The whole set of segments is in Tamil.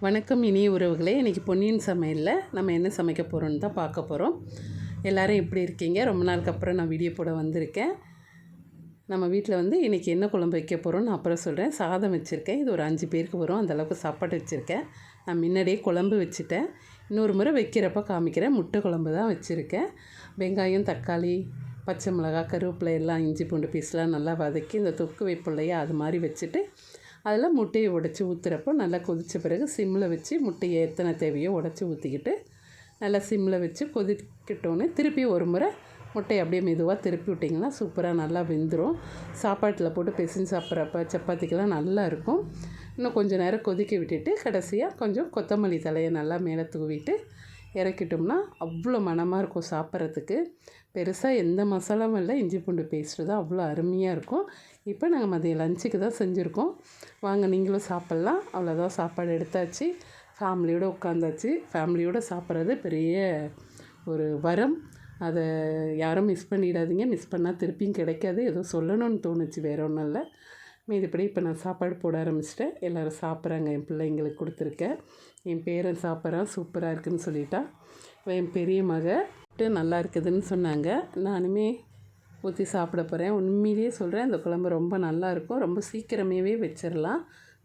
வணக்கம் இனிய உறவுகளே. இன்றைக்கி பொன்னியின் சமையலில் நம்ம என்ன சமைக்க போகிறோன்னு தான் பார்க்க போகிறோம் எல்லோரும் எப்படி இருக்கீங்க? ரொம்ப நாளுக்கு அப்புறம் நான் வீடியோ போட வந்திருக்கேன். நம்ம வீட்டில் வந்து இன்றைக்கி என்ன குழம்பு வைக்க போகிறோன்னு அப்புறம் சொல்கிறேன் சாதம் வச்சுருக்கேன். இது ஒரு அஞ்சு பேருக்கு வரும். அந்தளவுக்கு சாப்பாடு வச்சுருக்கேன். நான் முன்னாடியே குழம்பு வச்சுட்டேன். இன்னொரு முறை வைக்கிறப்ப காமிக்கிறேன். முட்டை குழம்பு தான் வச்சுருக்கேன். வெங்காயம் தக்காளி பச்சை மிளகா கருவேப்பிலை எல்லாம் இஞ்சி பூண்டு பீஸ்லாம் நல்லா வதக்கி இந்த தொக்கு வைப்பிள்ளையா அது மாதிரி வச்சுட்டு அதில் முட்டையை உடச்சி ஊற்றுறப்போ நல்லா கொதித்த பிறகு சிம்மில் வச்சு முட்டையை எத்தனை தேவையோ உடச்சி ஊற்றிக்கிட்டு நல்லா சிம்மில் வச்சு கொதிக்கிட்டோன்னே திருப்பி ஒரு முறை முட்டையை அப்படியே மெதுவாக திருப்பி விட்டிங்கன்னா சூப்பராக நல்லா வெந்துடும் சாப்பாட்டில் போட்டு பிசின் சாப்பிட்றப்ப சப்பாத்திக்கெல்லாம் நல்லா இருக்கும். இன்னும் கொஞ்சம் நேரம் கொதிக்க விட்டுட்டு கடைசியாக கொஞ்சம் கொத்தமல்லி தலையை நல்லா மேலே தூவிட்டு இறக்கிட்டோம்னா அவ்வளோ மனமாக இருக்கும் சாப்பிட்றதுக்கு. பெருசாக எந்த மசாலாவும் இல்லை. இஞ்சி பூண்டு பேஸ்ட்டு தான் அவ்வளோ அருமையாக இருக்கும். இப்போ நாங்கள் மதியம் லஞ்சுக்கு தான் செஞ்சுருக்கோம். வாங்க நீங்களும் சாப்பிட்லாம். அவ்வளோதான் சாப்பாடு எடுத்தாச்சு. ஃபேமிலியோடு உட்காந்தாச்சு. ஃபேமிலியோடு சாப்பிட்றது பெரிய ஒரு வரம். அதை யாரும் மிஸ் பண்ணிடாதீங்க. மிஸ் பண்ணால் திருப்பியும் கிடைக்காது. ஏதோ சொல்லணும்னு தோணுச்சு வேற ஒன்றும் இல்லை. மீதிப்படி இப்போ நான் சாப்பாடு போட ஆரம்பிச்சிட்டேன். எல்லோரும் சாப்பிட்றாங்க. என் பிள்ளைங்களுக்கு கொடுத்துருக்கேன். என் பேரன் சாப்பிட்றான். சூப்பராக இருக்குதுன்னு சொல்லிட்டான் என் பெரிய மக. நல்லா இருக்குதுன்னு சொன்னாங்க. நானுமே ஊற்றி சாப்பிட போகிறேன் உண்மையிலேயே சொல்கிறேன் இந்த குழம்பு ரொம்ப நல்லாயிருக்கும் ரொம்ப சீக்கிரமாகவே வச்சிடலாம்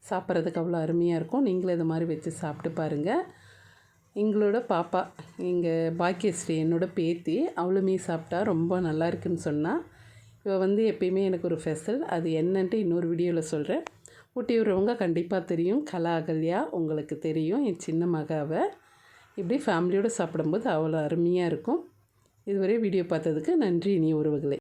சாப்பிட்றதுக்கு அவ்வளோ அருமையாக இருக்கும். நீங்களும் இது மாதிரி வச்சு சாப்பிட்டு பாருங்கள் எங்களோட பாப்பா எங்கள் பாக்கியஸ்ரீ என்னோடய பேத்தி அவளுமே சாப்பிட்டா ரொம்ப நல்லா இருக்குன்னு சொன்னால் இவள் வந்து எப்பயுமே எனக்கு ஒரு ஃபெசல். அது என்னன்ட்டு இன்னொரு வீடியோவில் சொல்கிறேன் ஊட்டி விடுறவங்க கண்டிப்பாக தெரியும். கலா அகல்யா உங்களுக்கு தெரியும். என் சின்ன மகாவை இப்படி ஃபேமிலியோடு சாப்பிடும்போது அவ்வளோ அருமையாக இருக்கும். இதுவரை வீடியோ பார்த்ததுக்கு நன்றி. இனி உறவுகளே.